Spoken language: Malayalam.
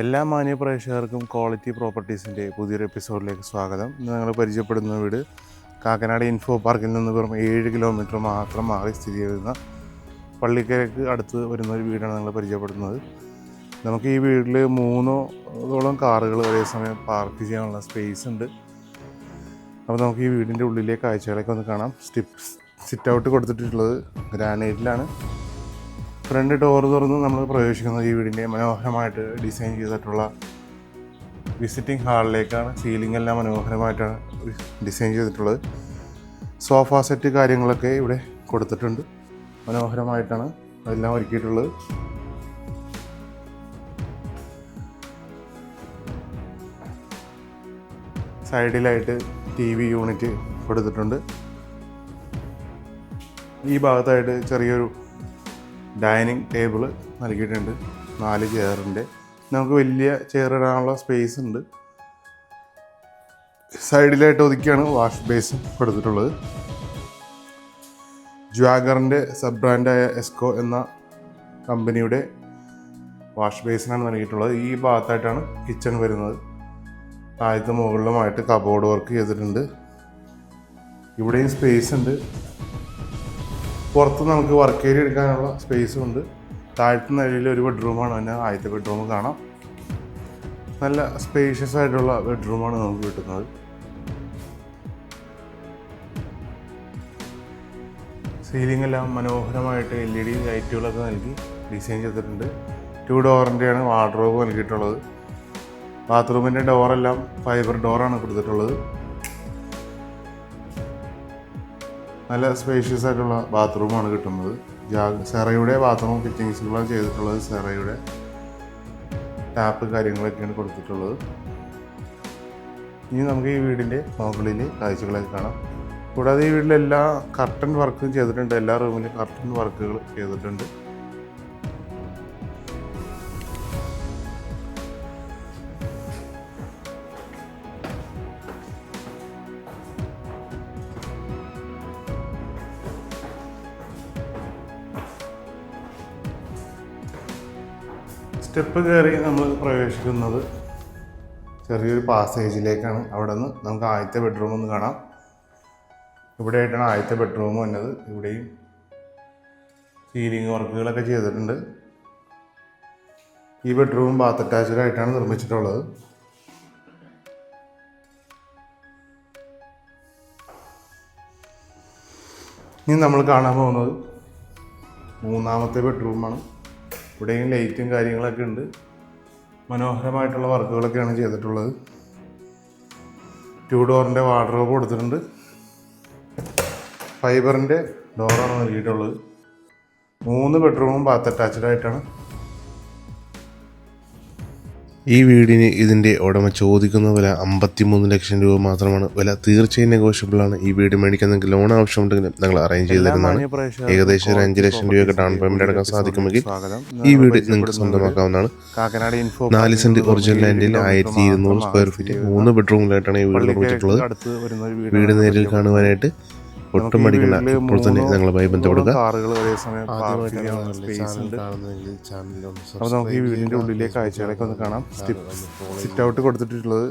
എല്ലാ മാന്യ പ്രേക്ഷകർക്കും ക്വാളിറ്റി പ്രോപ്പർട്ടീസിന്റെ പുതിയൊരു എപ്പിസോഡിലേക്ക് സ്വാഗതം. ഇന്ന് ഞങ്ങൾ പരിചയപ്പെടുന്ന വീട് കാക്കനാട് ഇൻഫോ പാർക്കിൽ നിന്ന് വെറും ഏഴ് കിലോമീറ്റർ മാത്രം മാറി സ്ഥിതി ചെയ്യുന്ന പള്ളിക്കരക്ക് അടുത്ത് വരുന്ന ഒരു വീടാണ് ഞങ്ങൾ പരിചയപ്പെടുന്നത്. നമുക്ക് ഈ വീട്ടിൽ മൂന്നോളം കാറുകൾ ഒരേ സമയം പാർക്ക് ചെയ്യാനുള്ള സ്പേസ് ഉണ്ട്. അപ്പോൾ നമുക്ക് ഈ വീടിന്റെ ഉള്ളിലെ കാഴ്ചകളൊക്കെ ഒന്ന് കാണാം. സ്റ്റിപ്പ് സിറ്റ് ഔട്ട് കൊടുത്തിട്ടുള്ളത് ഗ്രാനൈറ്റിലാണ് ഫ്രണ്ട് ഡോർ തുറന്ന് നമ്മൾ പ്രവേശിക്കുന്നത് ഈ വീടിന്റെ മനോഹരമായിട്ട് ഡിസൈൻ ചെയ്തിട്ടുള്ള വിസിറ്റിംഗ് ഹാളിലേക്കാണ്. സീലിംഗ് എല്ലാം മനോഹരമായിട്ടാണ് ഡിസൈൻ ചെയ്തിട്ടുള്ളത്. സോഫ സെറ്റ് കാര്യങ്ങളൊക്കെ ഇവിടെ കൊടുത്തിട്ടുണ്ട്. മനോഹരമായിട്ടാണ് അതെല്ലാം ഒരുക്കിയിട്ടുള്ളത്. സൈഡിലായിട്ട് ടി വി യൂണിറ്റ് കൊടുത്തിട്ടുണ്ട്. ഈ ഭാഗത്തായിട്ട് ചെറിയൊരു ഡൈനിങ് ടേബിൾ നൽകിയിട്ടുണ്ട് നാല് ചെയറിന്റെ. നമുക്ക് വലിയ ചെയർ ഇടാനുള്ള സ്പേസ് ഉണ്ട്. സൈഡിലായിട്ട് ഒതുക്കിയാണ് വാഷ് ബേസ് കൊടുത്തിട്ടുള്ളത്. ജ്വാഗറിന്റെ സബ് ബ്രാൻഡായ എസ്കോ എന്ന കമ്പനിയുടെ വാഷ് ബേസിനാണ് നൽകിയിട്ടുള്ളത്. ഈ ഭാഗത്തായിട്ടാണ് കിച്ചൺ വരുന്നത്. താഴത്തെ മുകളിലുമായിട്ട് കബോർഡ് വർക്ക് ചെയ്തിട്ടുണ്ട്. ഇവിടെയും സ്പേസ് ഉണ്ട്. പുറത്ത് നമുക്ക് വർക്ക് ഏരിയ എടുക്കാനുള്ള സ്പേസും ഉണ്ട്. താഴത്തെ നിലയിൽ ഒരു ബെഡ്റൂമാണ് തന്നെ ആദ്യത്തെ ബെഡ്റൂം കാണാം. നല്ല സ്പേഷ്യസ് ആയിട്ടുള്ള ബെഡ്റൂമാണ് നമുക്ക് കിട്ടുന്നത്. സീലിംഗ് എല്ലാം മനോഹരമായിട്ട് എൽ ഇ ഡി ലൈറ്റുകളൊക്കെ നൽകി ഡിസൈൻ ചെയ്തിട്ടുണ്ട്. ടു ഡോറിന്റെയാണ് വാർഡ്രോബ് നൽകിയിട്ടുള്ളത്. ബാത്റൂമിന്റെ ഡോറെല്ലാം ഫൈബർ ഡോറാണ് കൊടുത്തിട്ടുള്ളത്. നല്ല സ്പേഷ്യസ് ആയിട്ടുള്ള ബാത്റൂമാണ് കിട്ടുന്നത്. സെറയുടെ ബാത്റൂം ഫിറ്റിങ്സുകളാണ് ചെയ്തിട്ടുള്ളത് സെറയുടെ ടാപ്പ് കാര്യങ്ങളൊക്കെയാണ് കൊടുത്തിട്ടുള്ളത്. ഇനി നമുക്ക് ഈ വീടിന്റെ മുകളിൽ കാഴ്ചകളൊക്കെ കാണാം. കൂടാതെ ഈ വീട്ടിൽ എല്ലാ കർട്ടൻ വർക്കും ചെയ്തിട്ടുണ്ട്. എല്ലാ റൂമിലും കർട്ടൻ വർക്കുകൾ ചെയ്തിട്ടുണ്ട്. സ്റ്റെപ്പ് കയറി നമ്മൾ പ്രവേശിക്കുന്നത് ചെറിയൊരു പാസേജിലേക്കാണ്. അവിടെ നിന്ന് നമുക്ക് ആദ്യത്തെ ബെഡ്റൂം ഒന്ന് കാണാം. ഇവിടെ ആയിട്ടാണ് ആദ്യത്തെ ബെഡ്റൂം വന്നത്. ഇവിടെയും സീലിംഗ് വർക്കുകളൊക്കെ ചെയ്തിട്ടുണ്ട്. ഈ ബെഡ്റൂം ബാത്ത് അറ്റാച്ച്ഡ് ആയിട്ടാണ് നിർമ്മിച്ചിട്ടുള്ളത്. ഇനി നമ്മൾ കാണാൻ പോകുന്നത് മൂന്നാമത്തെ ബെഡ്റൂമാണ്. ഇവിടെയും ലൈറ്റും കാര്യങ്ങളൊക്കെ ഉണ്ട്. മനോഹരമായിട്ടുള്ള വർക്കുകളൊക്കെയാണ് ചെയ്തിട്ടുള്ളത്. ടു ഡോറിന്റെ വാർഡ്രോബ് കൊടുത്തിട്ടുണ്ട്. ഫൈബറിന്റെ ഡോറാണ് നൽകിയിട്ടുള്ളത്. മൂന്ന് ബെഡ്റൂമും ബാത്ത് അറ്റാച്ച്ഡ് ആയിട്ടാണ്. ഈ വീടിന് ഇതിന്റെ ഉടമ ചോദിക്കുന്ന വില അമ്പത്തിമൂന്ന് ലക്ഷം രൂപ മാത്രമാണ്. വില തീർച്ചയായും നെഗോഷ്യബിൾ ആണ് ഈ വീട് മേടിക്കുന്നെങ്കിൽ ലോൺ ആവശ്യമുണ്ടെങ്കിലും ഞങ്ങൾ അറേഞ്ച് ചെയ്ത് തരുന്നതാണ്. ഏകദേശം ഒരു അഞ്ച് ലക്ഷം രൂപയൊക്കെ ഡൗൺ പേയ്മെന്റ് അടക്കാൻ സാധിക്കുമെങ്കിൽ ഈ വീട് നിങ്ങൾക്ക് സ്വന്തമാക്കാവുന്നതാണ്. നാല് സെന്റ് ഒറിജിനൽ ലാൻഡിൽ ആയിരത്തി ഇരുന്നൂറ് സ്ക്വയർ ഫീറ്റ് മൂന്ന് ബെഡ്റൂമിലായിട്ടാണ് ഈ വീട് നിർമ്മിച്ചിട്ടുള്ളത് വീട് നേരിൽ കാണുവാനായിട്ട് ഒട്ടും മടിക്കണ്ട ഇപ്പോൾ തന്നെ ഞങ്ങളുമായി ബന്ധപ്പെടുക. അപ്പോൾ നമുക്ക് ഈ വീടിന്റെ ഉള്ളിലെ കാഴ്ചകളൊക്കെ ഒന്ന് കാണാം. സിറ്റ് ഔട്ട് കൊടുത്തിട്ടുള്ളത്